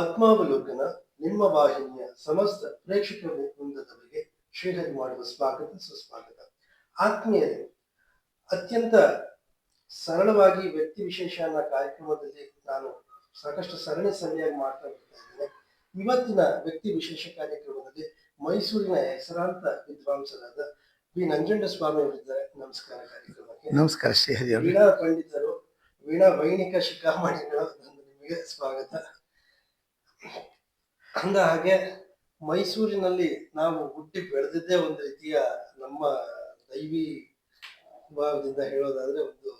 ಆತ್ಮಾವಲೋಕನ ನಿಮ್ಮ ವಾಹಿನಿಯ ಸಮಸ್ತ ಪ್ರೇಕ್ಷಕ ವೃಂದದವರಿಗೆ ಶ್ರೀಹರಿ ಮಾಡುವ ಸ್ವಾಗತ ಸುಸ್ವಾಗತ. ಆತ್ಮೀಯರೇ ಅತ್ಯಂತ ಸರಳವಾಗಿ ವ್ಯಕ್ತಿ ವಿಶೇಷ ಅನ್ನೋ ಕಾರ್ಯಕ್ರಮದಲ್ಲಿ ನಾನು ಸಾಕಷ್ಟು ಸರಣಿ ಸರಿಯಾಗಿ ಮಾಡ್ತಾ ಬರ್ತಾ ಇದ್ದೇನೆ. ಇವತ್ತಿನ ವ್ಯಕ್ತಿ ವಿಶೇಷ ಕಾರ್ಯಕ್ರಮದಲ್ಲಿ ಮೈಸೂರಿನ ಹೆಸರಾಂತ ವಿದ್ವಾಂಸರಾದ ಬಿ ನಂಜುಂಡ ಸ್ವಾಮಿ ಅವರಿದ್ದಾರೆ. ನಮಸ್ಕಾರ ಕಾರ್ಯಕ್ರಮಕ್ಕೆ. ನಮಸ್ಕಾರ ಶ್ರೀಹರಿ ವೀಣಾ ಪಂಡಿತರು ವೀಣಾ ವೈಣಿಕ ಶಿಖಾಮಣಿಗಳು ನಿಮಗೆ ಸ್ವಾಗತ. ಅಂದ ಹಾಗೆ ಮೈಸೂರಿನಲ್ಲಿ ನಾವು ಹುಟ್ಟಿ ಬೆಳೆದಿದ್ದೇ ಒಂದು ರೀತಿಯ ನಮ್ಮ ದೈವಿ ಭಾವದಿಂದ ಹೇಳೋದಾದ್ರೆ ಒಂದು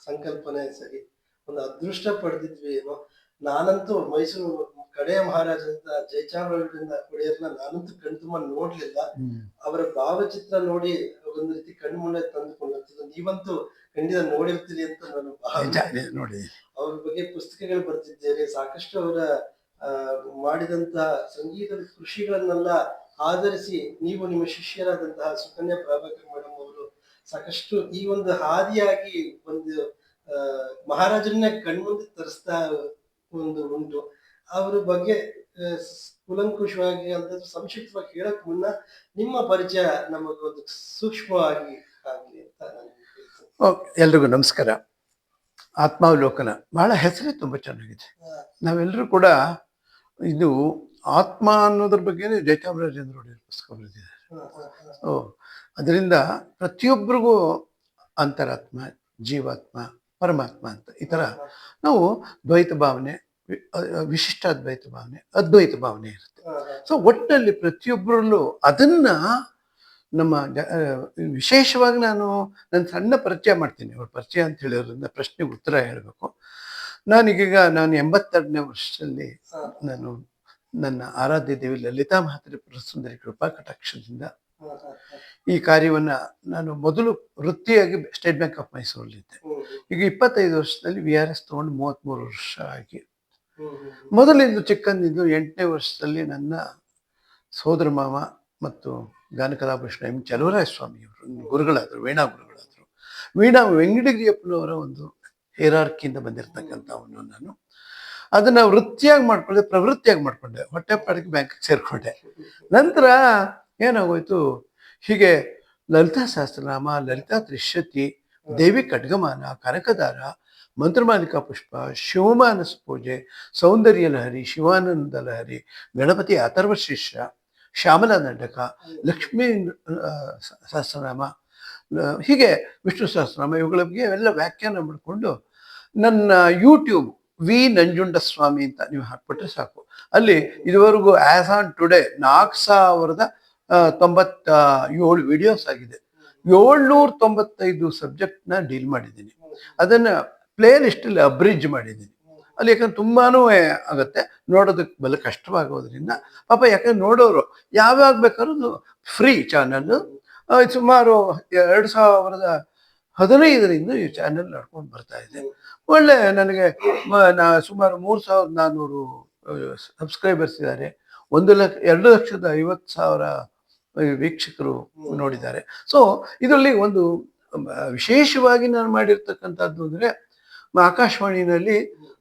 ಸಂಕಲ್ಪನೆ ಸರಿ. ಒಂದು ಅದೃಷ್ಟ ಪಡೆದಿದ್ವಿ ಏನೋ. ನಾನಂತೂ ಮೈಸೂರು ಕಡೆಯ ಮಹಾರಾಜರಿಂದ ಜಯಚಾಮರಾಜರಿಂದ ಕುಡಿಯರ್ನ ನಾನಂತೂ ಕಣ್ತುಂಬ ನೋಡ್ಲಿಲ್ಲ. ಅವರ ಭಾವಚಿತ್ರ ನೋಡಿ ಒಂದು ರೀತಿ ಕಣ್ಮುಂದೆ ತಂದುಕೊಂಡಿರ್ತಿದ್ರು ನೀವಂತೂ ಖಂಡಿತ ನೋಡಿರ್ತೀರಿ ಅಂತ ನಾನು ಭಾವ ನೋಡಿ. ಅವ್ರ ಬಗ್ಗೆ ಪುಸ್ತಕಗಳು ಬರ್ತಿದ್ದೇನೆ ಸಾಕಷ್ಟು ಅವರ ಮಾಡಿದಂತಹ ಸಂಗೀತದ ಕೃಷಿಗಳನ್ನೆಲ್ಲ ಆಧರಿಸಿ ನೀವು ನಿಮ್ಮ ಶಿಷ್ಯರಾದಂತಹ ಸುಕನ್ಯಾ ಪ್ರಭಾಕರ್ ಮೇಡಮ್ ಅವರು ಸಾಕಷ್ಟು ಈ ಒಂದು ಹಾದಿಯಾಗಿ ಒಂದು ಮಹಾರಾಜನ್ನ ಮಹಾರಾಜರನ್ನೇ ಕಣ್ಮುಂದೆ ತರಿಸ್ತಾ ಒಂದು ಉಂಟು. ಅವರ ಬಗ್ಗೆ ಕುಲಂಕುಷವಾಗಿ ಅಂತ ಸಂಕ್ಷಿಪ್ತವಾಗಿ ಹೇಳಕ್ ಮುನ್ನ ನಿಮ್ಮ ಪರಿಚಯ ನಮಗೊಂದು ಸೂಕ್ಷ್ಮವಾಗಿ ಆಗಲಿ ಅಂತ ನಾನು ಎಲ್ರಿಗೂ ನಮಸ್ಕಾರ. ಆತ್ಮಾವಲೋಕನ ಬಹಳ ಹೆಸರೇ ತುಂಬ ಚೆನ್ನಾಗಿದೆ. ನಾವೆಲ್ಲರೂ ಕೂಡ ಇದು ಆತ್ಮ ಅನ್ನೋದ್ರ ಬಗ್ಗೆ ಜಯಚಾಮರಾಜೇಂದ್ರ ಒಡೆಯರ್ ಪುಸ್ತಕ ಬರೆದಿದ್ದಾರೆ. ಓ, ಅದರಿಂದ ಪ್ರತಿಯೊಬ್ಬರಿಗೂ ಅಂತರಾತ್ಮ, ಜೀವಾತ್ಮ, ಪರಮಾತ್ಮ ಅಂತ ಈ ಥರ ನಾವು ದ್ವೈತ ಭಾವನೆ ವಿಶಿಷ್ಟ ಅದ್ವೈತ ಭಾವನೆ ಅದ್ವೈತ ಭಾವನೆ ಇರುತ್ತೆ. ಸೊ ಒಟ್ಟಿನಲ್ಲಿ ಪ್ರತಿಯೊಬ್ಬರಲ್ಲೂ ಅದನ್ನ ನಮ್ಮ ವಿಶೇಷವಾಗಿ ನಾನು ನನ್ನ ಸಣ್ಣ ಪರಿಚಯ ಮಾಡ್ತೀನಿ ಅವ್ರ ಪರಿಚಯ ಅಂತ ಹೇಳಿರೋದ್ರಿಂದ ಪ್ರಶ್ನೆಗೆ ಉತ್ತರ ಹೇಳಬೇಕು ನಾನೀಗ ನಾನು ಎಂಬತ್ತೆರಡನೇ ವರ್ಷದಲ್ಲಿ ನಾನು ನನ್ನ ಆರಾಧ್ಯ ದೇವಿ ಲಲಿತಾ ಮಹಾತ್ರಿ ಸುಂದರಿ ಕೃಪಾ ಕಟಾಕ್ಷದಿಂದ. ಈ ಕಾರ್ಯವನ್ನ ನಾನು ಮೊದಲು ವೃತ್ತಿಯಾಗಿ ಸ್ಟೇಟ್ ಬ್ಯಾಂಕ್ ಆಫ್ ಮೈಸೂರಲ್ಲಿದ್ದೆ ಈಗ ಇಪ್ಪತ್ತೈದು ವರ್ಷದಲ್ಲಿ ವಿ ಆರ್ ಎಸ್ ತಗೊಂಡು ಮೂವತ್ತ್ಮೂರು ವರ್ಷ ಆಗಿ. ಮೊದಲಿಂದು ಚಿಕ್ಕಂದಿಂದು ಹ್ಮ್. ಮೊದಲಿಂದ ಚಿಕ್ಕಂದಿದ್ದು ಎಂಟನೇ ವರ್ಷದಲ್ಲಿ ನನ್ನ ಸೋದರ ಮಾವ ಮತ್ತು ಗಾನಕಲಾಭೂಷಣ ಎಂ ಚಲುವರಾಯ ಸ್ವಾಮಿಯವರು ಗುರುಗಳಾದರು ವೀಣಾ ಗುರುಗಳಾದರು ವೀಣಾ ವೆಂಕಟಗಿರಿಯಪ್ಪನವರ ಒಂದು ಹೇರಾರ್ಕಿಯಿಂದ ಬಂದಿರತಕ್ಕಂಥವನು ನಾನು. ಅದನ್ನ ವೃತ್ತಿಯಾಗಿ ಮಾಡ್ಕೊಂಡೆ, ಪ್ರವೃತ್ತಿಯಾಗಿ ಮಾಡ್ಕೊಂಡೆ. ಹೊಟ್ಟೆಪಾಡಿಗೆ ಬ್ಯಾಂಕಿಗೆ ಸೇರ್ಕೊಂಡೆ. ನಂತರ ಏನಾಗೋಯ್ತು? ಹೀಗೆ ಲಲಿತಾ ಸಹಸ್ರನಾಮ, ಲಲಿತಾ ತ್ರಿಶತಿ, ದೇವಿ ಖಡ್ಗಮಾನ, ಕನಕದಾರ ಮಂತ್ರಮಾಲಿಕಾ ಪುಷ್ಪ ಶಿವಮಾನಸ ಪೂಜೆ, ಸೌಂದರ್ಯ ಲಹರಿ, ಶಿವಾನಂದ ಲಹರಿ, ಗಣಪತಿ ಅಥರ್ವ ಶಿಷ್ಯ, ಶ್ಯಾಮಲಾ ನಾಟಕ, ಲಕ್ಷ್ಮೀ ಸಹಸ್ರನಾಮ ಹೀಗೆ ವಿಷ್ಣು ಸಹಸ್ರನಾಮ ಇವುಗಳ ಬಗ್ಗೆ ಎಲ್ಲ ವ್ಯಾಖ್ಯಾನ ಮಾಡಿಕೊಂಡು ನನ್ನ ಯೂಟ್ಯೂಬ್ ವಿ ನಂಜುಂಡಸ್ವಾಮಿ ಅಂತ ನೀವು ಹಾಕ್ಬಿಟ್ರೆ ಸಾಕು. ಅಲ್ಲಿ ಇದುವರೆಗೂ ಆಸ್ ಆನ್ ಟುಡೇ ನಾಲ್ಕು ಸಾವಿರದ ತೊಂಬತ್ತ ಏಳು ವಿಡಿಯೋಸ್ ಆಗಿದೆ. ಏಳ್ನೂರ ತೊಂಬತ್ತೈದು ಸಬ್ಜೆಕ್ಟ್ನ ಡೀಲ್ ಮಾಡಿದ್ದೀನಿ. ಅದನ್ನು ಪ್ಲೇ ಲಿಸ್ಟಲ್ಲಿ ಅಬ್ರಿಜ್ ಮಾಡಿದ್ದೀನಿ. ಅಲ್ಲಿ ಯಾಕಂದ್ರೆ ತುಂಬಾ ಆಗುತ್ತೆ. ನೋಡೋದಕ್ಕೆ ಬಲ ಕಷ್ಟವಾಗೋದ್ರಿಂದ. ಪಾಪ ಯಾಕಂದ್ರೆ ನೋಡೋರು ಯಾವಾಗ ಬೇಕಾದ್ರೂ ಫ್ರೀ ಚಾನಲ್ ಸುಮಾರು ಎರಡು ಸಾವಿರದ ಹದಿನೈದರಿಂದ ಈ ಚಾನೆಲ್ ನಡ್ಕೊಂಡು ಬರ್ತಾ ಇದೆ. ಒಳ್ಳೆ ನನಗೆ ನಾ ಸುಮಾರು ಮೂರು ಸಾವಿರದ ನಾನ್ನೂರು ಸಬ್ಸ್ಕ್ರೈಬರ್ಸ್ ಇದ್ದಾರೆ. ಒಂದು ಲಕ್ಷ, ಎರಡು ಲಕ್ಷದ ಐವತ್ತು ಸಾವಿರ ವೀಕ್ಷಕರು ನೋಡಿದ್ದಾರೆ. ಸೊ ಇದರಲ್ಲಿ ಒಂದು ವಿಶೇಷವಾಗಿ ನಾನು ಮಾಡಿರ್ತಕ್ಕಂಥದ್ದು ಅಂದರೆ ಆಕಾಶವಾಣಿನಲ್ಲಿ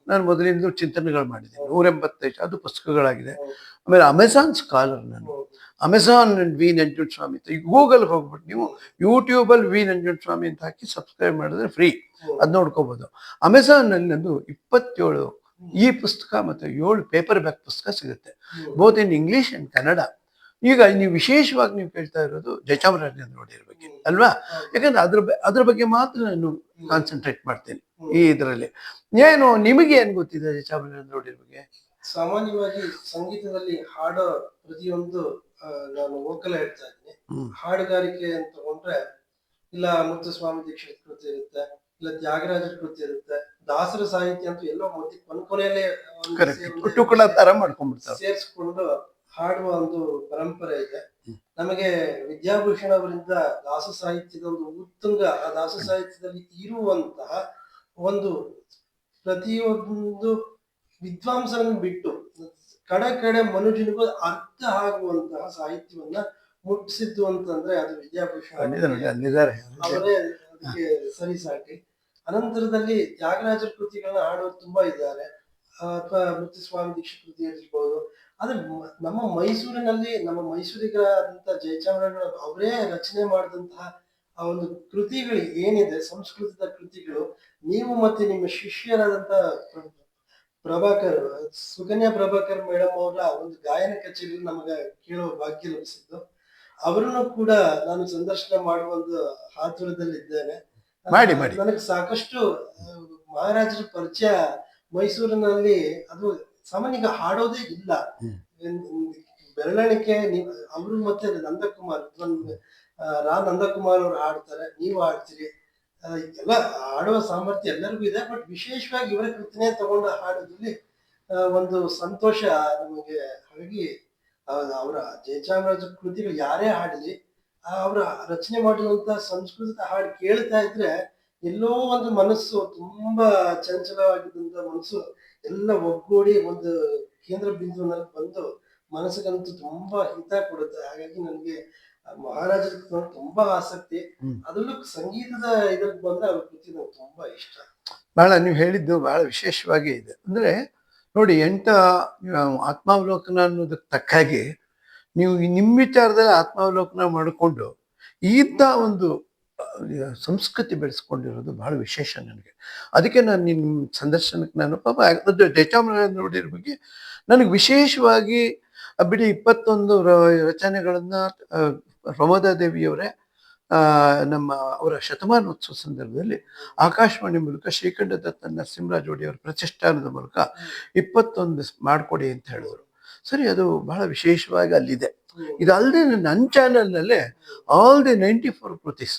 ನಾನು ಮೊದಲಿಂದ ಚಿಂತನೆಗಳು ಮಾಡಿದ್ದೀನಿ. ನೂರ ಎಂಬತ್ತೈದು ಅದು ಪುಸ್ತಕಗಳಾಗಿದೆ. ಆಮೇಲೆ ಅಮೆಝಾನ್ ಸ್ಕಾಲರ್ ನಾನು. ಅಮೆಝಾನ್ ವಿ ನಂಜುಂಡ ಸ್ವಾಮಿ ಅಂತ ಗೂಗಲ್ ಗೂಗಲ್ಗೆ ಹೋಗ್ಬಿಟ್ಟು ನೀವು ಯೂಟ್ಯೂಬಲ್ಲಿ ವಿ ನಂಜುಂಡ ಸ್ವಾಮಿ ಅಂತ ಹಾಕಿ ಸಬ್ಸ್ಕ್ರೈಬ್ ಮಾಡಿದ್ರೆ ಫ್ರೀ ಅದು ನೋಡ್ಕೋಬೋದು. ಅಮೆಝಾನ್ನಲ್ಲಿ ನಂದು ಇಪ್ಪತ್ತೇಳು ಈ ಪುಸ್ತಕ ಮತ್ತು ಏಳು ಪೇಪರ್ ಬ್ಯಾಕ್ ಪುಸ್ತಕ ಸಿಗುತ್ತೆ. Both in English and Kannada ಈಗ ನೀವು ವಿಶೇಷವಾಗಿ ನೀವು ಕೇಳ್ತಾ ಇರೋದು ಜಯಚಾಮರಾಜೇಂದ್ರ ಬಗ್ಗೆ ಅಲ್ವಾ? ಯಾಕಂದ್ರೆ ಅದ್ರ ಅದ್ರ ಬಗ್ಗೆ ಮಾತ್ರ ನಾನು ಕಾನ್ಸಂಟ್ರೇಟ್ ಮಾಡ್ತೀನಿ ಈ ಇದರಲ್ಲಿ. ಏನು ನಿಮಗೆ ಏನು ಗೊತ್ತಿದೆ ಜಯಚಾಮರಾಜೇಂದ್ರ ಬಗ್ಗೆ ಸಾಮಾನ್ಯವಾಗಿ ಸಂಗೀತದಲ್ಲಿ ಹಾಡೋ ಪ್ರತಿಯೊಂದು ನಾನು ವೋಕಲ್ ಹೇಳ್ತಾ ಇದ್ದೀನಿ. ಹಾಡುಗಾರಿಕೆ ಅಂತ ತಗೊಂಡ್ರೆ ಇಲ್ಲ ಮುತ್ತುಸ್ವಾಮಿ ದೀಕ್ಷಿತ್ ಕೃತಿ ಇರುತ್ತೆ ಇಲ್ಲ ತ್ಯಾಗರಾಜರ ಕೃತಿ ಇರುತ್ತೆ ದಾಸರ ಸಾಹಿತ್ಯ ಅಂತೂ ಎಲ್ಲೋ ಮೊದಲು ಕೊನೆ ಕೊನೆಯಲ್ಲೇ ಒಂದು ಕರೆಕ್ಟ್ ಸೇರ್ಕೊಂಡು- ಟುಕುಳ ತರ ಸೇರಿಸ್ಕೊಂಡು ಹಾಡುವ ಒಂದು ಪರಂಪರೆ ಇದೆ. ನಮಗೆ ವಿದ್ಯಾಭೂಷಣ ಅವರಿಂದ ದಾಸ ಸಾಹಿತ್ಯದ ಒಂದು ಉತ್ತುಂಗ ಆ ದಾಸ ಸಾಹಿತ್ಯದಲ್ಲಿ ಇರುವಂತಹ ಒಂದು ಪ್ರತಿಯೊಂದು ವಿದ್ವಾಂಸರನ್ನು ಬಿಟ್ಟು ಕಡೆ ಕಡೆ ಮನುಜನಿಗೂ ಅರ್ಥ ಆಗುವಂತಹ ಸಾಹಿತ್ಯವನ್ನ ಮುಟ್ಟಿಸಿದ್ದು ಅಂತಂದ್ರೆ ಅದು ವಿದ್ಯಾಭೂಷಣ. ಸರಿಸಾಟಿ ಅನಂತರದಲ್ಲಿ ತ್ಯಾಗರಾಜರ ಕೃತಿಗಳನ್ನ ಹಾಡೋರು ತುಂಬಾ ಇದ್ದಾರೆ. ಅಥವಾ ಮುತ್ತುಸ್ವಾಮಿ ದೀಕ್ಷಿತ್ ಕೃತಿ ಇರ್ಬೋದು ಆದ್ರೆ ನಮ್ಮ ಮೈಸೂರಿನಲ್ಲಿ ನಮ್ಮ ಮೈಸೂರಿಗರಾದಂತಹ ಜಯಚಾಮರಾಜ ಅವರೇ ರಚನೆ ಮಾಡಿದಂತಹ ಆ ಒಂದು ಕೃತಿಗಳು ಏನಿದೆ ಸಂಸ್ಕೃತದ ಕೃತಿಗಳು ನೀವು ಮತ್ತೆ ನಿಮ್ಮ ಶಿಷ್ಯರಾದಂತಹ ಪ್ರಭಾಕರ್ ಸುಕನ್ಯಾ ಪ್ರಭಾಕರ್ ಮೇಡಮ್ ಅವರ ಒಂದು ಗಾಯನ ಕಚೇರಿ ನಮಗೆ ಕೇಳುವ ಭಾಗ್ಯ ಲಭಿಸಿದ್ದು. ಅವರನ್ನು ಕೂಡ ನಾನು ಸಂದರ್ಶನ ಮಾಡುವ ಒಂದು ಆತುರದಲ್ಲಿದ್ದೇನೆ. ಮಾಡಿ, ಮಾಡಿ. ನನಗೆ ಸಾಕಷ್ಟು ಮಹಾರಾಜರ ಪರಿಚಯ ಮೈಸೂರಿನಲ್ಲಿ ಅದು ಸಾಮಾನ್ಯ ಹಾಡೋದೇ ಇಲ್ಲ. ನೀವು ಅವರು ಮತ್ತೆ ನಂದಕುಮಾರ್ ರಾ ನಂದಕುಮಾರ್ ಅವರು ಹಾಡ್ತಾರೆ. ನೀವು ಹಾಡ್ತೀರಿ. ಎಲ್ಲ ಹಾಡುವ ಸಾಮರ್ಥ್ಯ ಎಲ್ಲರಿಗೂ ಇದೆ ಬಟ್ ವಿಶೇಷವಾಗಿ ಇವರ ಕೃತಿನೇ ತಗೊಂಡು ಹಾಡೋದ್ರಲ್ಲಿ ಒಂದು ಸಂತೋಷ ನಮಗೆ ಹಾಗಾಗಿ ಅವರ ಜಯಚಾಮರಾಜ ಕೃತಿಗಳು ಯಾರೇ ಹಾಡಲಿ ಅವರ ರಚನೆ ಮಾಡಿರುವಂತ ಸಂಸ್ಕೃತ ಹಾಡು ಕೇಳ್ತಾ ಇದ್ರೆ ಎಲ್ಲೋ ಒಂದು ಮನಸ್ಸು ತುಂಬಾ ಚಂಚಲವಾಗಿದ್ದಂತ ಮನಸ್ಸು ಎಲ್ಲ ಒಗ್ಗೂಡಿ ಒಂದು ಕೇಂದ್ರ ಬಿಂದುವಿನಲ್ಲಿ ಬಂದು ಮನಸ್ಸಿಗಂತೂ ತುಂಬಾ ಹಿತ ಕೊಡುತ್ತೆ. ಹಾಗಾಗಿ ನನಗೆ ಕೃತಿ ತುಂಬಾ ಆಸಕ್ತಿ. ಅದರಲ್ಲೂ ಸಂಗೀತದ ಇದಕ್ಕೆ ಬಂದ್ರೆ ಅವ್ರ ಕೃತಿ ನಂಗೆ ತುಂಬಾ ಇಷ್ಟ. ಬಹಳ ನೀವು ಹೇಳಿದ್ದು ಬಹಳ ವಿಶೇಷವಾಗಿ ಇದೆ. ಅಂದ್ರೆ ನೋಡಿ ಎಂಟ ಆತ್ಮಾವಲೋಕನ ಅನ್ನೋದಕ್ಕೆ ತಕ್ಕ ಹಾಗೆ ನೀವು ನಿಮ್ಮ ವಿಚಾರದಲ್ಲಿ ಆತ್ಮಾವಲೋಕನ ಮಾಡಿಕೊಂಡು ಇಂಥ ಒಂದು ಸಂಸ್ಕೃತಿ ಬೆಳೆಸ್ಕೊಂಡಿರೋದು ಬಹಳ ವಿಶೇಷ ನನಗೆ. ಅದಕ್ಕೆ ನಾನು ನಿಮ್ಮ ಸಂದರ್ಶನಕ್ಕೆ ನಾನು ಪಾಪ ಅದು ಜಯಚಾಮರಾಜೇಂದ್ರ ಬಗ್ಗೆ ನನಗೆ ವಿಶೇಷವಾಗಿ ಬಿಡಿ ಇಪ್ಪತ್ತೊಂದು ರಚನೆಗಳನ್ನು ದೇವಿಯವರೇ ನಮ್ಮ ಅವರ ಶತಮಾನೋತ್ಸವ ಸಂದರ್ಭದಲ್ಲಿ ಆಕಾಶವಾಣಿ ಮೂಲಕ ಶ್ರೀಕಂಠ ದತ್ತ ನರಸಿಂಹರಾಜ್ ಒಡೆಯವರ ಪ್ರತಿಷ್ಠಾನದ ಮೂಲಕ ಇಪ್ಪತ್ತೊಂದು ಮಾಡಿಕೊಡಿ ಅಂತ ಹೇಳಿದ್ರು. ಸರಿ, ಅದು ಬಹಳ ವಿಶೇಷವಾಗಿ ಅಲ್ಲಿದೆ. ಇದಲ್ಲದೆ ನನ್ನ ಚಾನಲ್ನಲ್ಲೇ all the ninety four ಕೃತಿಸ್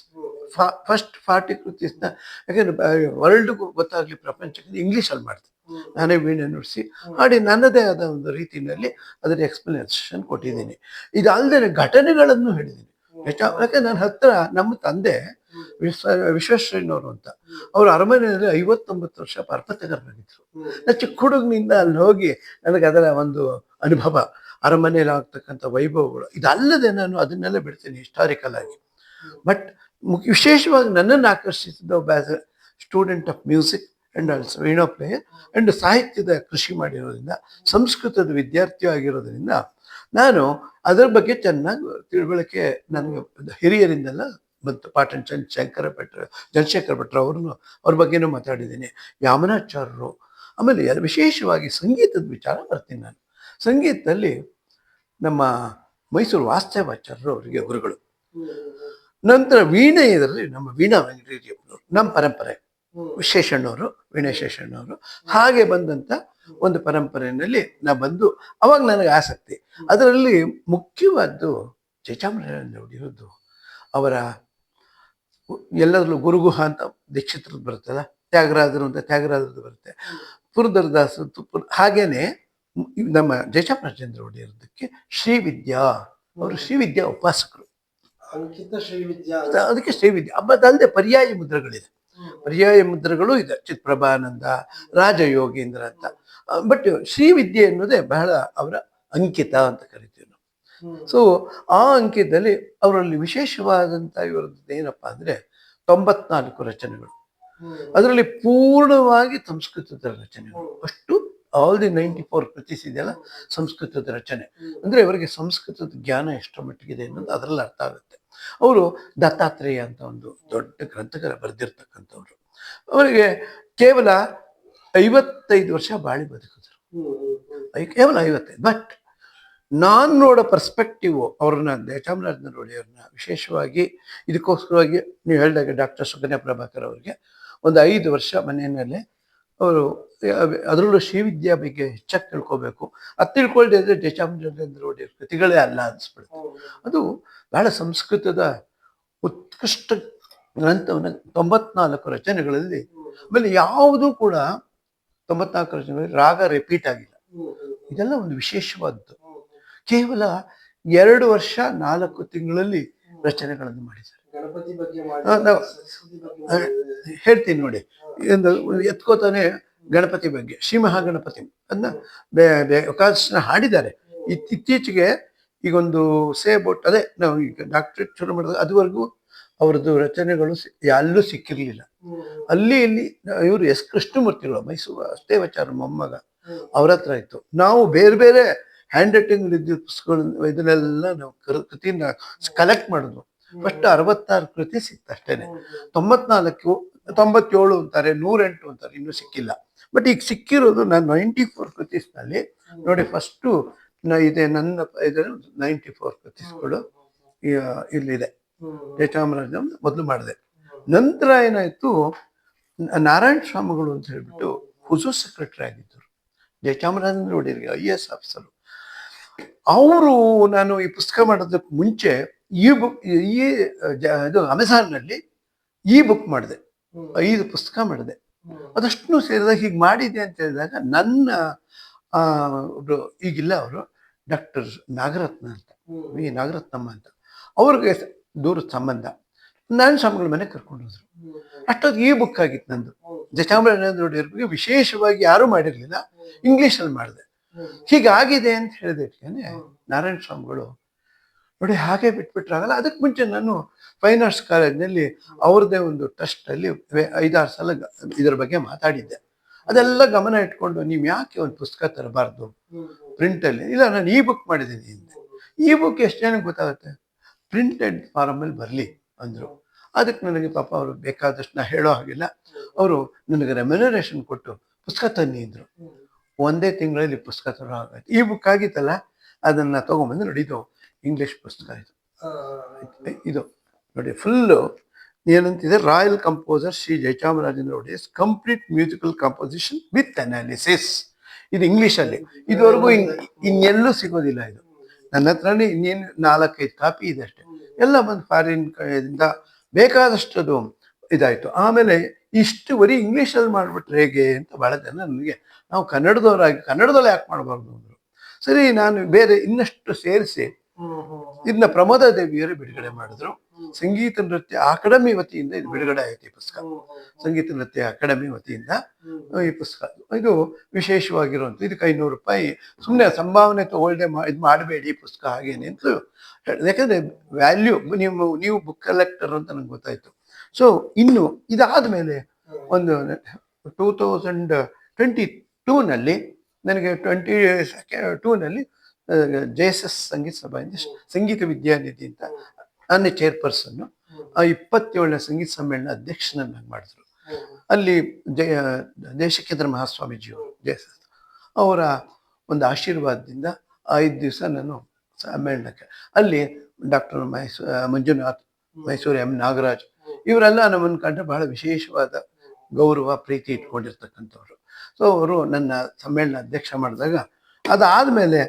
first forty ಕೃತಿಸ್ನ, ಯಾಕಂದ್ರೆ ವರ್ಲ್ಡ್ಗೂ ಗೊತ್ತಾಗಲಿ ಪ್ರಪಂಚಕ್ಕೆ, ಇಂಗ್ಲೀಷಲ್ಲಿ ಮಾಡ್ತೀನಿ ನಾನೇ ವೀಣೆ ನುಡಿಸಿ ಹಾಡಿ ನನ್ನದೇ ಆದ ಒಂದು ರೀತಿಯಲ್ಲಿ ಅದರ ಎಕ್ಸ್ಪ್ಲನೇಷನ್ ಕೊಟ್ಟಿದ್ದೀನಿ. ಇದಲ್ಲದೆ ಘಟನೆಗಳನ್ನು ಹೇಳಿದ್ದೀನಿ. ಯಾಕ- ನನ್ನ ಹತ್ರ ನಮ್ಮ ತಂದೆ ವಿಶ್ವ ವಿಶ್ವೇಶ್ವರಯ್ಯನವರು ಅಂತ ಅವರು ಅರಮನೆಯಲ್ಲಿ ಐವತ್ತೊಂಬತ್ತು ವರ್ಷ ಪರ್ಪತಗಾರರಾಗಿದ್ರು ನಾನು ಚಿಕ್ಕ ಹುಡುಗನಿಂದ ಅಲ್ಲಿ ಹೋಗಿ ನನಗೆ ಅದರ ಒಂದು ಅನುಭವ ಅರಮನೆಯಲ್ಲಿ ಆಗ್ತಕ್ಕಂಥ ವೈಭವಗಳು ಇದಲ್ಲದೆ ನಾನು ಅದನ್ನೆಲ್ಲ ಬಿಡ್ತೀನಿ ಹಿಸ್ಟಾರಿಕಲ್ ಆಗಿ. ಬಟ್ ವಿಶೇಷವಾಗಿ ನನ್ನನ್ನು ಆಕರ್ಷಿಸಿದ ಒಬ್ಬ student of music and also veena player and ಸಾಹಿತ್ಯದ ಕೃಷಿ ಮಾಡಿರೋದ್ರಿಂದ, ಸಂಸ್ಕೃತದ ವಿದ್ಯಾರ್ಥಿ ಆಗಿರೋದ್ರಿಂದ ನಾನು ಅದರ ಬಗ್ಗೆ ಚೆನ್ನಾಗಿ ತಿಳುವಳಿಕೆ ನನಗೆ ಹಿರಿಯರಿಂದೆಲ್ಲ ಬಂತು. ಪಾಟನ್ ಚಂದ್ ಶಂಕರ ಭಟ್ರು ಚಂದ್ರಶೇಖರ್ ಭಟ್ರು ಅವ್ರನ್ನು ಅವ್ರ ಬಗ್ಗೆನೂ ಮಾತಾಡಿದ್ದೀನಿ. ಯಾಮನಾಚಾರ್ಯರು, ಆಮೇಲೆ ವಿಶೇಷವಾಗಿ ಸಂಗೀತದ ವಿಚಾರ ಬರ್ತೀನಿ ನಾನು. ಸಂಗೀತದಲ್ಲಿ ನಮ್ಮ ಮೈಸೂರು ವಾಸ್ತವಾಚಾರ್ಯರು ಅವರಿಗೆ ಗುರುಗಳು. ನಂತರ ವೀಣೆ ಇದರಲ್ಲಿ ನಮ್ಮ ವೀಣಾ ವೆಂಕಟೇಶ್ ನಮ್ಮ ಪರಂಪರೆ. ವಿಶೇಷಣ್ಣವರು ವಿನಯ ಶೇಷಣ್ಣವರು. ಹಾಗೆ ಬಂದಂಥ ಒಂದು ಪರಂಪರೆಯಲ್ಲಿ ನಾ ಬಂದು ಅವಾಗ ನನಗೆ ಆಸಕ್ತಿ. ಅದರಲ್ಲಿ ಮುಖ್ಯವಾದ್ದು ಜಯಚಾಮರಾಜೇಂದ್ರ ಒಡೆಯರದ್ದು ಅವರ ಎಲ್ಲದರಲ್ಲೂ ಗುರುಗುಹ ಅಂತ ದೀಕ್ಷಿತರದ್ದು ಬರುತ್ತಲ್ಲ ತ್ಯಾಗರಾಜರು ಅಂತ ತ್ಯಾಗರಾಜರದ್ದು ಬರುತ್ತೆ. ಪುರದರ್ದಾಸ್ ಪುರ ಹಾಗೇನೆ ನಮ್ಮ ಜಯಚಾಮರಾಜೇಂದ್ರ ಒಡೆಯರದಕ್ಕೆ ಶ್ರೀವಿದ್ಯಾ ಅವರು ಶ್ರೀವಿದ್ಯಾ ಉಪಾಸಕರು. ಅಂಕಿತ ಶ್ರೀವಿದ್ಯಾ ಅದ- ಅದಕ್ಕೆ ಶ್ರೀವಿದ್ಯಾ ಅದಲ್ಲದೆ ಪರ್ಯಾಯ ಮುದ್ರೆಗಳಿದೆ. ಪರ್ಯಾಯ ಮುದ್ರೆಗಳು ಇದೆ ಚಿತ್ಪ್ರಭಾನಂದ ರಾಜಯೋಗೀಂದ್ರ ಅಂತ. ಬಟ್ ಶ್ರೀವಿದ್ಯೆ ಅನ್ನೋದೇ ಬಹಳ ಅವರ ಅಂಕಿತ ಅಂತ ಕರಿತೀವಿ ನಾವು. ಸೊ ಆ ಅಂಕಿತದಲ್ಲಿ ಅವರಲ್ಲಿ ವಿಶೇಷವಾದಂಥ ಇವರದ್ದು ಏನಪ್ಪ ಅಂದರೆ ತೊಂಬತ್ನಾಲ್ಕು ರಚನೆಗಳು. ಅದರಲ್ಲಿ ಪೂರ್ಣವಾಗಿ ಸಂಸ್ಕೃತದ ರಚನೆಗಳು. ಅಷ್ಟು ಆಲ್ ದಿ ನೈಂಟಿ ಫೋರ್ ಕೃತಿಸ್ ಇದೆಯಲ್ಲ, ಸಂಸ್ಕೃತದ ರಚನೆ. ಅಂದರೆ ಇವರಿಗೆ ಸಂಸ್ಕೃತದ ಜ್ಞಾನ ಎಷ್ಟರ ಮಟ್ಟಿಗಿದೆ ಅನ್ನೋದು ಅದರಲ್ಲಿ ಅರ್ಥ ಆಗುತ್ತೆ. ಅವರು ದತ್ತಾತ್ರೇಯ ಅಂತ ಒಂದು ದೊಡ್ಡ ಗ್ರಂಥಕರ ಬರೆದಿರ್ತಕ್ಕಂಥವ್ರು. ಅವರಿಗೆ ಕೇವಲ ಐವತ್ತೈದು ವರ್ಷ ಬಾಳಿ ಬದುಕಿದ್ರು. ಕೇವಲ ಐವತ್ತೈದು ಬಟ್ ನಾನು ನೋಡೋ ಪರ್ಸ್ಪೆಕ್ಟಿವ್ ಅವ್ರನ್ನ, ಜಯಚಾಮರಾಜನ ಒಡೆಯವ್ರನ್ನ ವಿಶೇಷವಾಗಿ ಇದಕ್ಕೋಸ್ಕರವಾಗಿ ನೀವು ಹೇಳಿದಾಗ ಡಾಕ್ಟರ್ ಸುಕನ್ಯಾ ಪ್ರಭಾಕರ್ ಅವರಿಗೆ ಒಂದು ಐದು ವರ್ಷ ಮನೆಯಲ್ಲೇ ಅವರು ಅದರಲ್ಲೂ ಶ್ರೀವಿದ್ಯಾ ಬಗ್ಗೆ ಹೆಚ್ಚಾಗಿ ತಿಳ್ಕೊಬೇಕು ಅದು ತಿಳ್ಕೊಳ್ಳದೆ ಅಂದರೆ ಒಡೆಯರ್ ಕೃತಿಗಳೇ ಅಲ್ಲ ಅನಿಸ್ಬಿಡುತ್ತೆ ಅದು ಬಹಳ ಸಂಸ್ಕೃತದ ಉತ್ಕೃಷ್ಟ ಗ್ರಂಥವನ್ನು ತೊಂಬತ್ನಾಲ್ಕು ರಚನೆಗಳಲ್ಲಿ. ಆಮೇಲೆ ಯಾವುದೂ ಕೂಡ ತೊಂಬತ್ನಾಲ್ಕು ರಚನೆಗಳಲ್ಲಿ ರಾಗ ರಿಪೀಟ್ ಆಗಿಲ್ಲ ಇದೆಲ್ಲ ಒಂದು ವಿಶೇಷವಾದ್ದು ಹ್ಮ್, ಹ್ಮ್. ಕೇವಲ ಎರಡು ವರ್ಷ ನಾಲ್ಕು ತಿಂಗಳಲ್ಲಿ ರಚನೆಗಳನ್ನು ಮಾಡಿದ್ದಾರೆ. ಹೇಳ್ತೀನಿ ನೋಡಿ ಒಂದು ಎತ್ಕೋತಾನೆ ಗಣಪತಿ ಬಗ್ಗೆ ಶ್ರೀ ಮಹಾಗಣಪತಿ ಅದನ್ನ ಏಕಾದಶಿನ ಹಾಡಿದ್ದಾರೆ. ಇತ್- ಇತ್ತೀಚೆಗೆ ಈಗೊಂದು ಸೇ ಅಬೌಟ್ ಅದೇ ನಾವು ಈಗ ಡಾಕ್ಟ್ರೇಟ್ ಶುರು ಮಾಡಿದಾಗ ಅದುವರೆಗೂ ಅವ್ರದ್ದು ರಚನೆಗಳು ಎಲ್ಲೂ ಸಿಕ್ಕಿರಲಿಲ್ಲ. ಅಲ್ಲಿ, ಇಲ್ಲಿ ಇವರು ಎಸ್ ಕೃಷ್ಣಮೂರ್ತಿಗಳು, ಮೈಸೂರು, ಅಷ್ಟೇ ವಿಚಾರ ಮೊಮ್ಮಗ. ಅವ್ರ ಹತ್ರ ಇತ್ತು. ನಾವು ಬೇರೆ ಬೇರೆ ಹ್ಯಾಂಡ್ ರೈಟಿಂಗ್ ಇದ್ದ ಪುಸ್ತಕಗಳನ್ನ ಇದನ್ನೆಲ್ಲ ನಾವು ಕೃತಿನ ಕಲೆಕ್ಟ್ ಮಾಡಿದ್ವು. ಫಸ್ಟ್ ಅರವತ್ತಾರು ಕೃತಿ ಸಿಕ್ತು ಅಷ್ಟೇನೆ ತೊಂಬತ್ನಾಲ್ಕು ತೊಂಬತ್ತೇಳು ಅಂತಾರೆ, ನೂರೆಂಟು ಅಂತಾರೆ, ಇನ್ನೂ ಸಿಕ್ಕಿಲ್ಲ. ಬಟ್ ಈಗ ಸಿಕ್ಕಿರೋದು ನಾನು ನೈಂಟಿ ಫೋರ್ ಕೃತಿಸ್ನಲ್ಲಿ ನೋಡಿ ಫಸ್ಟು ಇದೆ ನನ್ನ ಇದೆ ನೈಂಟಿ ಫೋರ್ ಕೃತಿಸ್ಗಳು ಇಲ್ಲಿದೆ. ಜಯಚಾಮರಾಜ ಮೊದಲು ಮಾಡಿದೆ. ನಂತರ ಏನಾಯಿತು ನಾರಾಯಣ ಸ್ವಾಮಿಗಳು ಅಂತ ಹೇಳಿಬಿಟ್ಟು ಹುಸೂರ್ ಸೆಕ್ರೆಟರಿ ಆಗಿದ್ದರು. ಜಯಚಾಮರಾಜೇಂದ್ರ ನೋಡಿ ಐ ಎ ಎಸ್ ಆಫೀಸರು ಅವರು ನಾನು ಈ ಪುಸ್ತಕ ಮಾಡೋದಕ್ಕೆ ಮುಂಚೆ ಈ ಬುಕ್ ಈ ಇದು ಅಮೆಝಾನ್ನಲ್ಲಿ ಈ ಬುಕ್ ಮಾಡಿದೆ. ಐದು ಪುಸ್ತಕ ಮಾಡಿದೆ. ಅದಷ್ಟು ಸೇರಿದಾಗ ಹೀಗೆ ಮಾಡಿದೆ ಅಂತ ಹೇಳಿದಾಗ ನನ್ನ ಒಬ್ರು ಈಗಿಲ್ಲ ಅವರು, ಡಾಕ್ಟರ್ ನಾಗರತ್ನ ಅಂತ. ವಿ ನಾಗರತ್ನಮ್ಮ ಅಂತ. ಅವ್ರಿಗೆ ದೂರದ ಸಂಬಂಧ. ನಾನು ಸ್ವಾಮಿಗಳ ಮನೆ ಕರ್ಕೊಂಡು ಹೋದ್ರು. ಅಷ್ಟೊತ್ತು ಈ ಬುಕ್ ಆಗಿತ್ತು ನಂದು. ಜಚಾಮರಾಜೇಂದ್ರ ಒಡೆಯರ್ ಬಗ್ಗೆ ವಿಶೇಷವಾಗಿ ಯಾರೂ ಮಾಡಿರಲಿಲ್ಲ. ಇಂಗ್ಲೀಷಲ್ಲಿ ಮಾಡಿದೆ. ಹೀಗಾಗಿದೆ ಅಂತ ಹೇಳಿದೆ ನಾರಾಯಣ ಸ್ವಾಮಿಗಳು, ನೋಡಿ ಹಾಗೆ ಬಿಟ್ಬಿಟ್ರಾಗಲ್ಲ. ಅದಕ್ಕೆ ಮುಂಚೆ ನಾನು ಫೈನ್ ಆರ್ಟ್ಸ್ ಕಾಲೇಜ್ನಲ್ಲಿ ಅವ್ರದ್ದೇ ಒಂದು ಟ್ರಸ್ಟಲ್ಲಿ ಐದಾರು ಸಲ ಇದರ ಬಗ್ಗೆ ಮಾತಾಡಿದ್ದೆ. ಅದೆಲ್ಲ ಗಮನ ಇಟ್ಕೊಂಡು ನೀವು ಯಾಕೆ ಒಂದು ಪುಸ್ತಕ ತರಬಾರ್ದು? ಪ್ರಿಂಟಲ್ಲಿ ಇಲ್ಲ ನಾನು ಈ ಬುಕ್ ಮಾಡಿದ್ದೀನಿ ಹಿಂದೆ ಈ ಬುಕ್ ಎಷ್ಟು ಜನಕ್ಕೆ ಗೊತ್ತಾಗುತ್ತೆ? ಪ್ರಿಂಟೆಡ್ ಫಾರಮಲ್ಲಿ ಬರಲಿ ಅಂದರು. ಅದಕ್ಕೆ ನನಗೆ ಪಾಪ ಅವರು ಬೇಕಾದಷ್ಟು ನಾ ಹೇಳೋ ಹಾಗಿಲ್ಲ. ಅವರು ನನಗೆ ರೆಮ್ಯುನರೇಷನ್ ಕೊಟ್ಟು ಪುಸ್ತಕ ತನ್ನಿ ಅಂದರು. ಒಂದೇ ತಿಂಗಳಲ್ಲಿ ಪುಸ್ತಕ ತರೋ ಆಗುತ್ತೆ ಈ ಬುಕ್ ಆಗಿತ್ತಲ್ಲ ಅದನ್ನು ತೊಗೊಂಬಂದು ನೋಡಿದ್ದು ಇಂಗ್ಲಿಷ್ ಪುಸ್ತಕ ಇದು. ಇದು. ನೋಡಿ full ಏನಂತಿದೆ royal composer Shri Jayachamarajendra Wodeyar's complete musical composition with analysis ಇದು ಇಂಗ್ಲೀಷಲ್ಲಿ ಇದುವರೆಗೂ ಇನ್, ಇನ್ನೆಲ್ಲೂ ಸಿಗೋದಿಲ್ಲ ಇದು. ನನ್ನ ಹತ್ರನೇ ಇನ್ನೇನು ನಾಲ್ಕೈದು ಕಾಪಿ ಇದೆ ಅಷ್ಟೇ. ಎಲ್ಲ ಬಂದು ಫಾರಿನ್ ಕಡೆಯಿಂದ ಬೇಕಾದಷ್ಟು ಅದು ಇದಾಯಿತು. ಆಮೇಲೆ ಇಷ್ಟು ಬರೀ ಇಂಗ್ಲೀಷಲ್ಲಿ ಮಾಡಿಬಿಟ್ರೆ ಹೇಗೆ ಅಂತ ಭಾಳ ಜನ ನನಗೆ, ನಾವು ಕನ್ನಡದವರಾಗಿ, ಕನ್ನಡದಲ್ಲಿ ಯಾಕೆ ಮಾಡಬಾರ್ದು ಅಂದರು. ಸರಿ, ನಾನು ಬೇರೆ ಇನ್ನಷ್ಟು ಸೇರಿಸಿ ಇದನ್ನ ಪ್ರಮೋದ ದೇವಿಯರು ಬಿಡುಗಡೆ ಮಾಡಿದ್ರು. ಸಂಗೀತ ನೃತ್ಯ ಅಕಾಡೆಮಿ ವತಿಯಿಂದ ಇದು ಬಿಡುಗಡೆ ಆಯ್ತು ಈ ಪುಸ್ತಕ. ಸಂಗೀತ ನೃತ್ಯ ಅಕಾಡೆಮಿ ವತಿಯಿಂದ ಈ ಪುಸ್ತಕ. ಇದು ವಿಶೇಷವಾಗಿರುವಂಥ ಇದಕ್ಕೆ ಐನೂರು ರೂಪಾಯಿ. ಸುಮ್ಮನೆ ಸಂಭಾವನೆ ತಗೊಳ್ಳದೆ ಮಾ ಇದು ಮಾಡಬೇಡಿ ಪುಸ್ತಕ ಹಾಗೇನೆ ಅಂತ ಯಾಕಂದ್ರೆ ವ್ಯಾಲ್ಯೂ ನೀವು ನೀವು ಬುಕ್ ಕಲೆಕ್ಟರ್ ಅಂತ ನಂಗೆ ಗೊತ್ತಾಯ್ತು. ಸೊ ಇನ್ನು ಇದಾದ ಮೇಲೆ ಒಂದು ಟೂ ತೌಸಂಡ್ ಟ್ವೆಂಟಿ ಟೂನಲ್ಲಿ ನನಗೆ ಟ್ವೆಂಟಿ ಟೂನಲ್ಲಿ ಜೆ ಎಸ್ ಎಸ್ ಸಂಗೀತ ಸಭೆಯಿಂದ ಸಂಗೀತ ವಿದ್ಯಾನಿಧಿ ಅಂತ. ನಾನೇ ಚೇರ್ಪರ್ಸನ್ನು ಆ ಇಪ್ಪತ್ತೇಳನೇ ಸಂಗೀತ ಸಮ್ಮೇಳನ ಅಧ್ಯಕ್ಷನನ್ನಾಗಿ ಮಾಡಿದ್ರು. ಅಲ್ಲಿ ಜಯ ದೇಶಕೇಂದ್ರ ಮಹಾಸ್ವಾಮೀಜಿಯವರು ಜೆ ಎಸ್ ಎಸ್ ಅವರ ಒಂದು ಆಶೀರ್ವಾದದಿಂದ ಐದು ದಿವಸ ನಾನು ಸಮ್ಮೇಳನಕ್ಕೆ. ಅಲ್ಲಿ ಡಾಕ್ಟರ್ ಮೈಸೂ ಮಂಜುನಾಥ್ ಮೈಸೂರು ಎಂ ನಾಗರಾಜ್ ಇವರೆಲ್ಲ ನಮ್ಮನ್ನು ಕಂಡ್ರೆ ಬಹಳ ವಿಶೇಷವಾದ ಗೌರವ ಪ್ರೀತಿ ಇಟ್ಕೊಂಡಿರ್ತಕ್ಕಂಥವ್ರು. ಸೊ ಅವರು ನನ್ನ ಸಮ್ಮೇಳನ ಅಧ್ಯಕ್ಷ ಮಾಡಿದಾಗ ಅದಾದಮೇಲೆ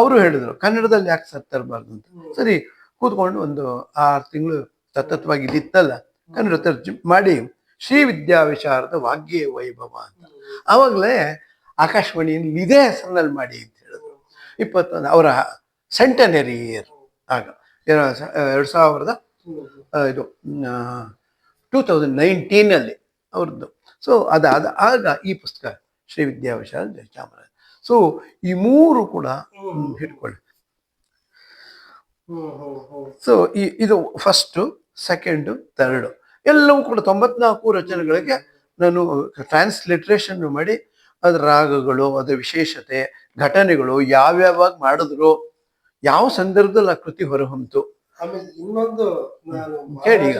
ಅವರು ಹೇಳಿದರು ಕನ್ನಡದಲ್ಲಿ ಯಾಕೆ ಸರ್ ತರಬಾರ್ದು ಅಂತ. ಸರಿ ಕೂತ್ಕೊಂಡು ಒಂದು ಆರು ತಿಂಗಳು ಸತತವಾಗಿ ಇದಿತ್ತಲ್ಲ ಕನ್ನಡ ತರ್ಜು ಮಾಡಿ ಶ್ರೀ ವಿದ್ಯಾ ವಿಶಾರದ ವಾಗ್ಯ ವೈಭವ ಅಂತ. ಆವಾಗಲೇ ಆಕಾಶವಾಣಿಯಲ್ಲಿ ಇದೇ ಹೆಸರಿನಲ್ಲಿ ಮಾಡಿ ಅಂತ ಹೇಳಿದ್ರು. ಇಪ್ಪತ್ತೊಂದು ಅವರ ಸೆಂಟನರಿ ಇಯರ್ ಆಗ ಎರಡು ಸಾವಿರದ ಇದು ಟೂ ತೌಸಂಡ್ ನೈನ್ಟೀನಲ್ಲಿ ಅವ್ರದ್ದು. ಸೊ ಅದಾದ ಆಗ ಈ ಪುಸ್ತಕ ಶ್ರೀ ವಿದ್ಯಾ ವಿಶಾಲ ಜಯಚಾಮರಾಜ ಸೊ ಈ ಮೂರು ಕೂಡ ಹಿಡ್ಕೊಳ್ಳಿ. ಸೊ ಈ ಇದು ಫಸ್ಟು ಸೆಕೆಂಡು ಥರ್ಡ್ ಎಲ್ಲವೂ ಕೂಡ ತೊಂಬತ್ನಾಲ್ಕು ರಚನೆಗಳಿಗೆ ನಾನು ಟ್ರಾನ್ಸ್ಲಿಟ್ರೇಷನ್ ಮಾಡಿ ಅದರ ರಾಗಗಳು ಅದರ ವಿಶೇಷತೆ ಘಟನೆಗಳು ಯಾವ್ಯಾವಾಗ ಮಾಡಿದ್ರು ಯಾವ ಸಂದರ್ಭದಲ್ಲಿ ಆ ಕೃತಿ ಹೊರಹೊಮ್ತು. ಆಮೇಲೆ ಇನ್ನೊಂದು ನಾನು ಹೇಳಿ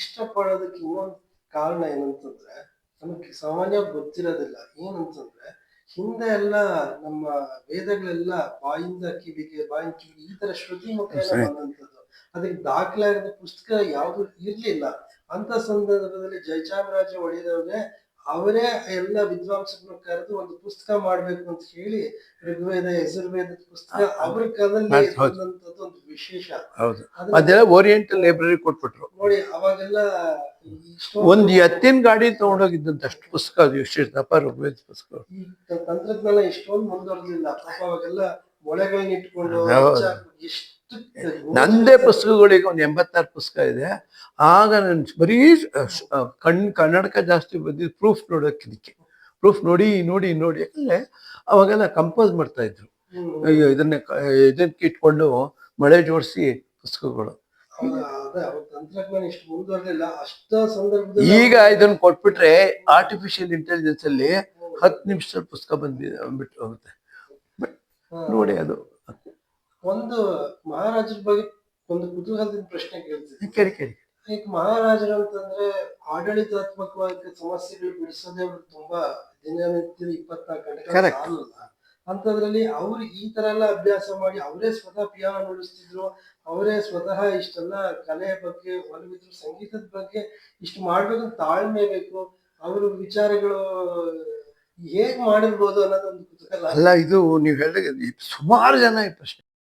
ಇಷ್ಟಪಡೋದಕ್ಕೆ ಇನ್ನೊಂದು ಕಾರಣ ಏನಂತಂದ್ರೆ ನಮಗೆ ಸಾಮಾನ್ಯವಾಗಿ ಗೊತ್ತಿರೋದಿಲ್ಲ. ಏನಂತಂದ್ರೆ ಹಿಂದೆ ಎಲ್ಲ ನಮ್ಮ ವೇದಗಳೆಲ್ಲ ಬಾಯಿಂದ ಕಿವಿಗೆ ಬಾಯಿಂದ ಕಿವಿಗೆ ಈ ತರ ಶ್ರುತಿ ಮುಖೇನ. ಬಂದಂತದ್ದು ಅದಕ್ಕೆ ದಾಖಲಾಗದ ಪುಸ್ತಕ ಯಾವುದು ಇರ್ಲಿಲ್ಲ ಅಂತ ಸಂದರ್ಭದಲ್ಲಿ ಜಯಚಾಮರಾಜ ಒಡೆಯರವ್ರೆ ಅವರೇ ಎಲ್ಲ ವಿದ್ವಾಂಸರನ್ನು ಕರೆದು ಒಂದು ಪುಸ್ತಕ ಮಾಡ್ಬೇಕು ಅಂತ ಹೇಳಿ ಋಗ್ವೇದ ಯಜುರ್ವೇದದ ಪುಸ್ತಕ ಅವ್ರ ಕಾಲದಲ್ಲಿ. ಒಂದು ವಿಶೇಷ. ಹೌದು. ಅದೆಲ್ಲ ಓರಿಯೆಂಟಲ್ ಲೈಬ್ರರಿ ಕೊಟ್ಬಿಟ್ರು. ನೋಡಿ ಅವಾಗೆಲ್ಲ ಒಂದ್ ಎತ್ತಿನ ಗಾಡಿ ತಗೊಂಡೋಗಿದ್ದಂತ ಅಷ್ಟು ಪುಸ್ತಕ ಅದು ಎಷ್ಟಿರ್ತಪ್ಪ ಋಗ್ವೇದ ಪುಸ್ತಕ. ತಂತ್ರಜ್ಞಾನ ಇಷ್ಟೊಂದು ಮುಂದುವರೆದಿಲ್ಲ. ಪಾಪ ಅವಾಗೆಲ್ಲ ಮೊಳೆಗಳನ್ನ ಇಟ್ಕೊಂಡು. ಎಷ್ಟು ನಂದೇ ಪುಸ್ತಕಗಳಿಗೆ ಒಂದು ಎಂಬತ್ತಾರು ಪುಸ್ತಕ ಇದೆ. ಆಗ ನಾನು ಬರೀ ಕಣ್ ಕನ್ನಡಕ ಜಾಸ್ತಿ ಬಂದಿದ್ದು ಪ್ರೂಫ್ ನೋಡೋಕೆ ಇದಕ್ಕೆ. ಪ್ರೂಫ್ ನೋಡಿ ನೋಡಿ ನೋಡಿ ಯಾಕಂದ್ರೆ ಅವಾಗೆಲ್ಲ ಕಂಪೋಸ್ ಮಾಡ್ತಾ ಇದ್ರು. ಅಯ್ಯೋ ಇದನ್ನ ಇದಕ್ಕೆ ಇಟ್ಕೊಂಡು ಮಳೆ ಜೋಡಿಸಿ ಪುಸ್ತಕಗಳು. ಈಗ ಇದನ್ನ ಕೊಟ್ಬಿಟ್ರೆ ಆರ್ಟಿಫಿಷಿಯಲ್ ಇಂಟೆಲಿಜೆನ್ಸ್ ಅಲ್ಲಿ ಹತ್ತು ನಿಮಿಷದ ಪುಸ್ತಕ ಬಂದ್ಬಿಟ್ಟು ಹೋಗುತ್ತೆ. ನೋಡಿ ಅದು. ಒಂದು ಮಹಾರಾಜರ ಬಗ್ಗೆ ಒಂದು ಕುತೂಹಲದಿಂದ ಪ್ರಶ್ನೆ ಕೇಳ್ತಿದ್ದೆ ಕೇಳಿ ಕೇಳಿ. ಈಗ ಮಹಾರಾಜರು ಅಂತಂದ್ರೆ ಆಡಳಿತಾತ್ಮಕವಾಗಿ ಸಮಸ್ಯೆಗಳು ಬಿಡಿಸೋದೇ ಅವ್ರು ತುಂಬಾ ದಿನನಿತ್ಯ ಇಪ್ಪತ್ನಾಲ್ಕು ಗಂಟೆ ಅಂತದ್ರಲ್ಲಿ ಅವ್ರು ಈ ತರ ಎಲ್ಲ ಅಭ್ಯಾಸ ಮಾಡಿ ಅವರೇ ಸ್ವತಃ ಪಿಯಾನೋ ನುಡಿಸ್ತಿದ್ರು ಅವರೇ ಸ್ವತಃ ಇಷ್ಟೆಲ್ಲ ಕಲೆ ಬಗ್ಗೆ ಒಲವಿದ್ರು ಸಂಗೀತದ ಬಗ್ಗೆ ಇಷ್ಟು ಮಾಡ್ಬೇಕಂತ ತಾಳ್ಮೆ ಬೇಕು. ಅವ್ರ ವಿಚಾರಗಳು ಹೇಗ್ ಮಾಡಿರ್ಬೋದು ಅನ್ನೋದೊಂದು ಕುತೂಹಲ. ಅಲ್ಲ ಇದು ನೀವು ಹೇಳಿದ ಸುಮಾರು ಜನ ಈ ಪ್ರಶ್ನೆ